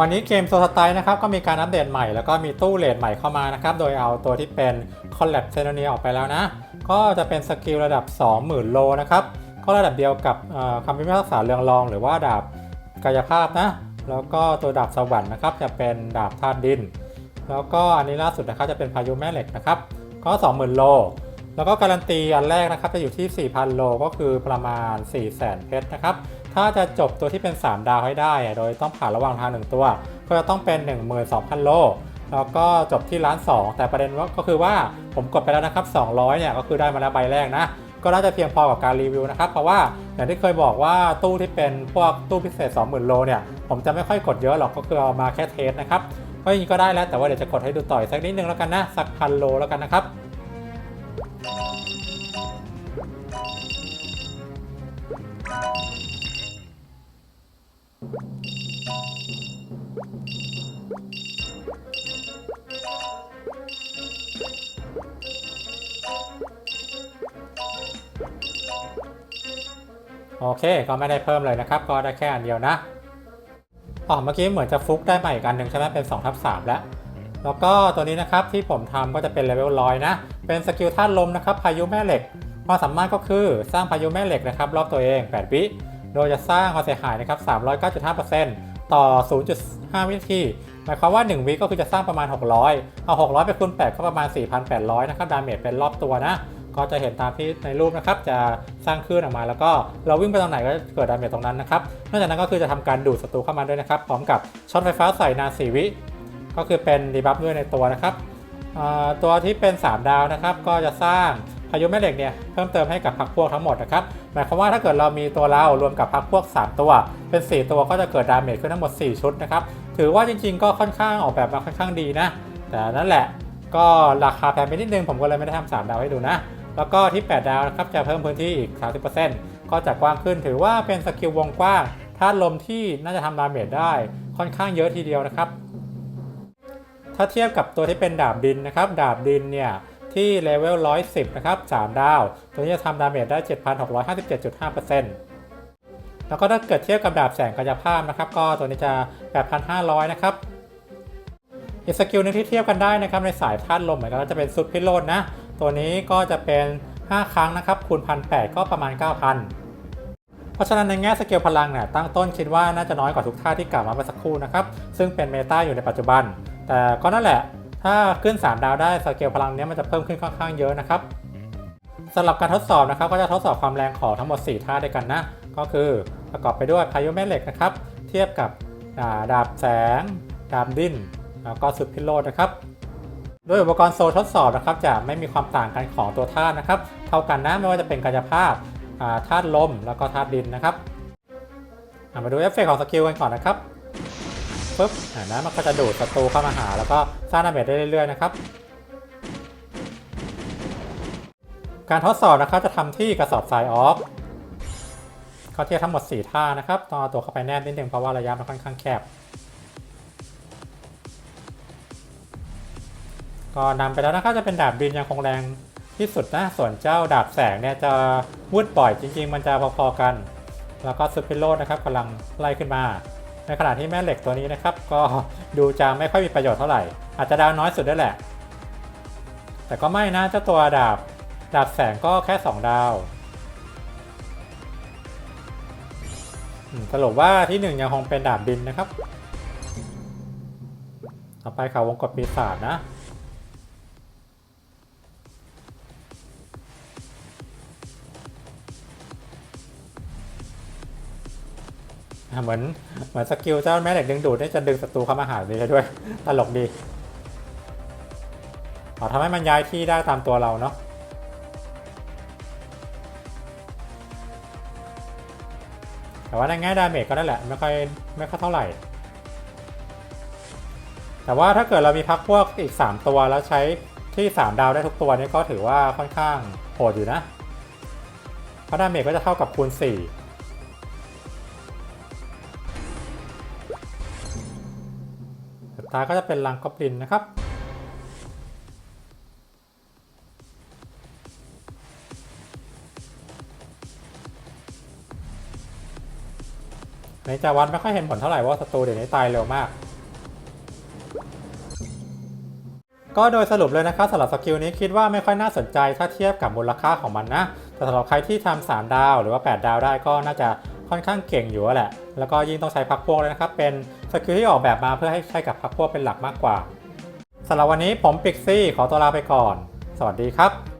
วันนี้เกมโซสไตล์นะครับก็มีการอัปเดตใหม่แล้วก็มีตู้เลดใหม่เข้ามานะครับโดยเอาตัวที่เป็นคอลแลบเซโนเนียออกไปแล้วนะ ก็จะเป็นสกิลระดับ 20,000 โลนะครับก็ระดับเดียวกับคำพิพากษาเรืองรอง หรือว่าดาบกายภาพนะ แล้วก็ตัวดาบสวรรค์นะครับจะเป็นดาบธาตุดิน แล้วก็อันนี้ล่าสุดนะครับจะเป็นพายุแม่เหล็กนะครับก็ 20,000 โล แล้วก็การันตีอันแรกนะครับจะอยู่ที่ 4,000 โลก็คือประมาณ 400,000เพชรนะครับ ถ้าจะจบตัวที่เป็น 3 ดาวให้ได้โดยต้องผ่านระหว่างทาง 1 ตัว ก็จะต้องเป็น 12,000 โล แล้วก็จบที่ล้าน 2 แต่ประเด็นว่าก็คือว่าผมกดไปแล้วนะครับ 200 เนี่ยก็คือได้มาแล้วใบแรกนะ ก็น่าจะเพียงพอกับการรีวิวนะครับ เพราะว่าอย่างที่เคยบอกว่าตู้ที่เป็นพวกตู้พิเศษ 20,000 โลเนี่ยผมจะไม่ค่อยกดเยอะหรอกก็คือเอามาแค่เทสนะครับก็อย่างนี้ก็ได้แล้วแต่ว่าเดี๋ยวจะกดให้ดูต่อยสักนิดนึงแล้วกันนะสักพันโลแล้วกันนะครับ โอเค ก็ไม่ได้เพิ่มเลยนะครับ ก็ได้แค่อันเดียวนะ อ๋อ เมื่อกี้เหมือนจะฟุกได้ใหม่อีกอันหนึ่งใช่ไหมเป็น2ทับ3แล้ว แล้วก็ตัวนี้นะครับที่ผมทำก็จะเป็นเลเวลร้อยนะ เป็นสกิลธาตุลมนะครับ พายุแม่เหล็ก ความสามารถก็คือสร้างพายุแม่เหล็กนะครับ รอบตัวเอง 8 วิ โดยจะสร้างความเสียหายนะครับ 309.5%ต่อ 0.5 วินาที หมายความว่า 1 วิก็คือจะสร้างประมาณ 600 เอา 600 ไปคูณ8ก็ประมาณ 4,800 นะครับ ดาเมจเป็นรอบตัวนะ ก็จะเห็นตามที่ในรูปนะครับ จะสร้างคลื่นออกมา แล้วก็เราวิ่งไปตรงไหนก็เกิดดาเมจตรงนั้นนะครับ นอกจากนั้นก็คือจะทำการดูดศัตรูเข้ามาด้วยนะครับ พร้อมกับช็อตไฟฟ้าใส่นาน 4 วิ ก็คือเป็นดีบัฟด้วยในตัวนะครับ ตัวที่เป็น 3 ดาวนะครับ ก็จะสร้างายุแม่เหล็กเนี่ยเพิ่มเติมให้กับพักพวกทั้งหมดนะครับหมายความว่าถ้าเกิดเรามีตัวเรารวมกับพักพวก 3 ตัว เป็น 4 ตัวก็จะเกิดดาเมจขึ้นทั้งหมด 4 ชุดนะครับถือว่าจริง ๆ ก็ค่อนข้างออกแบบมาค่อนข้างดีนะ แต่นั่นแหละก็ราคาแพงไปนิดนึงผมก็เลยไม่ได้ทำ3ดาวให้ดูนะแล้วก็ที่ 8 ดาวนะครับจะเพิ่มพื้นที่อีก 30%ก็จะกว้างขึ้นถือว่าเป็นสกิลวงกว้างธาตุลมที่น่าจะทำดาเมจได้ค่อนข้างเยอะทีเดียวนะครับ ถ้าเทียบกับตัวที่เป็นดาบดินนะครับ ดาบดินเนี่ย ที่เลเวล 110 นะครับ 3 ดาว ตัวนี้จะทำดาเมจได้ 7,657.5%แล้วก็ถ้าเกิดเทียบกับดาบแสงกายภาพนะครับ ก็ตัวนี้จะ 8,500 นะครับอีกสกิลนึงที่เทียบกันได้นะครับในสายธาตุลมเหมือนกันก็จะเป็นซุดพิโรดนะ ตัวนี้ก็จะเป็น 5 ครั้งนะครับคูณ1,800ก็ประมาณ 9,000 เพราะฉะนั้นในแง่สเกลพลังเนี่ยตั้งต้นคิดว่าน่าจะน้อยกว่าทุกท่าที่กล่าวมาเมื่อสักครู่นะครับ ซึ่งเป็นเมตาอยู่ในปัจจุบัน แต่ก็นั่นแหละ ถ้าขึ้น 3 ดาวได้สเกลพลังเนี้ยมันจะเพิ่มขึ้นค่อนข้างเยอะนะครับสำหรับการทดสอบนะครับก็จะทดสอบความแรงของทั้งหมด 4 ท่าด้วยกันนะ ก็คือประกอบไปด้วยพายุแม่เหล็กนะครับ เทียบกับอ่าดาบแสง ดาบดิ้นแล้วก็สุดพิโรดนะครับโดยอุปกรณ์โซลทดสอบนะครับจะไม่มีความต่างกันของตัวธาตุนะครับ เท่ากันนะไม่ว่าจะเป็นกายภาพอ่าธาตุลมแล้วก็ธาตุดินนะครับอะมาดูเอฟเฟกต์ของสกิลกันก่อนนะครับ ปึ๊บอ่านะมันก็จะดูดศัตรูเข้ามาหา แล้วก็สร้างดาเมจได้เรื่อยๆนะครับ การทดสอบนะครับจะทำที่กระสอบทรายออฟเขาเทียบทั้งหมด 4 ท่านะครับต้องเอาตัวเข้าไปแนบนิดนึงเพราะว่าระยะมันค่อนข้างแคบ ก็นำไปแล้วนะครับจะเป็นดาบดินยังคงแรงที่สุดนะส่วนเจ้าดาบแสงเนี่ยจะวุดบ่อยจริง ๆ มันจะพอๆกัน แล้วก็ซูเปอร์โรดนะครับกำลังไล่ขึ้นมา ในขณะที่แม่เหล็กตัวนี้นะครับ ก็ดูจะไม่ค่อยมีประโยชน์เท่าไหร่ อาจจะดาวน้อยสุดได้แหละ แต่ก็ไม่นะเจ้าตัวดาบดาบแสงก็แค่ 2 ดาวสรุปว่าที่หนึ่งยังคงเป็นดาบบินนะครับ ต่อไปข่าวงกดปีศาจนะ เหมือนเหมือนสกิลเจ้าแม่เหล็กดึงดูดเนี่ยจะดึงศัตรูเข้ามาหาดีด้วย ตลกดีอ๋อทำให้มันย้ายที่ได้ตามตัวเราเนาะแต่ว่าในแง่ดาเมจก็ได้แหละไม่ค่อยไม่ค่อยเท่าไหร่ แต่ว่าถ้าเกิดเรามีพักพวกอีก 3 ตัวแล้วใช้ที่ 3 ดาวได้ทุกตัวนี่ก็ถือว่าค่อนข้างโหดอยู่นะ เพราะดาเมจก็จะเท่ากับคูณ 4 ท้ายก็จะเป็นลังกอบลินนะครับ ในจาวันไม่ค่อยเห็นผลเท่าไหร่ว่าศัตรูเดี๋ยวนี้ตายเร็วมากก็โดยสรุปเลยนะครับสำหรับสกิลนี้คิดว่าไม่ค่อยน่าสนใจถ้าเทียบกับมูลค่าของมันนะ แต่สำหรับใครที่ทำ 3 ดาวหรือว่า 8 ดาวได้ก็น่าจะ ค่อนข้างเก่งอยู่แหละ แล้วก็ยิ่งต้องใช้พักพวกเลยนะครับ เป็นสกิลที่ออกแบบมาเพื่อให้ใช้กับพักพวกเป็นหลักมากกว่าสำหรับวันนี้ผมปิกซี่ขอตัวลาไปก่อน สวัสดีครับ